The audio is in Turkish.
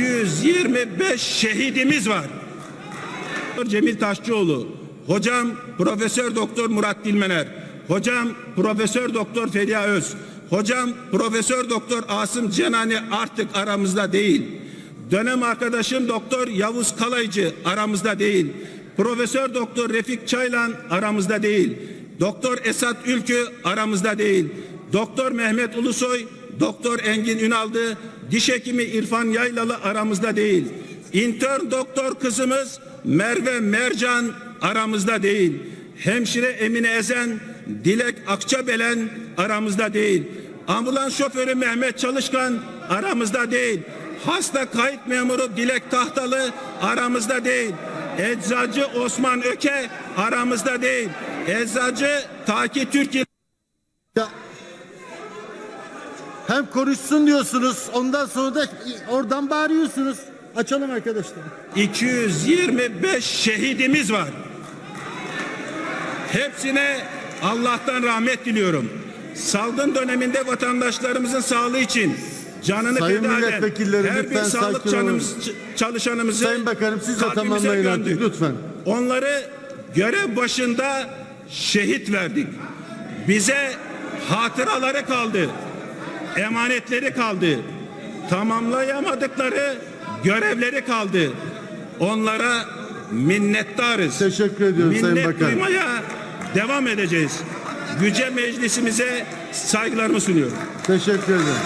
225 şehidimiz var. Cemil Taşçıoğlu, hocam Profesör Doktor Murat Dilmener, hocam Profesör Doktor Feriha Öz, hocam Profesör Doktor Asım Cenani artık aramızda değil. Dönem arkadaşım Doktor Yavuz Kalaycı aramızda değil. Profesör Doktor Refik Çaylan aramızda değil. Doktor Esat Ülkü aramızda değil. Doktor Mehmet Ulusoy, Doktor Engin Ünaldı, diş hekimi İrfan Yaylalı aramızda değil. İntern doktor kızımız Merve Mercan aramızda değil. Hemşire Emine Ezen, Dilek Akçabelen aramızda değil. Ambulans şoförü Mehmet Çalışkan aramızda değil. Hasta kayıt memuru Dilek Tahtalı aramızda değil. Eczacı Osman Öke aramızda değil. Eczacı Taki Türkiye hem konuşsun diyorsunuz ondan sonra da oradan bağırıyorsunuz. Açalım arkadaşlar. 225 şehidimiz var. Hepsine Allah'tan rahmet diliyorum. Salgın döneminde vatandaşlarımızın sağlığı için canını Sayın feda eden her bir sağlık canımız, çalışanımızı Sayın Bakanım siz de tamamlayın artık lütfen. Onları görev başında şehit verdik. Bize hatıraları kaldı. Emanetleri kaldı. Tamamlayamadıkları görevleri kaldı. Onlara minnettarız. Teşekkür ediyorum Sayın Minnet Bakan. duymaya devam edeceğiz. Yüce meclisimize saygılarımı sunuyorum. Teşekkür ederim.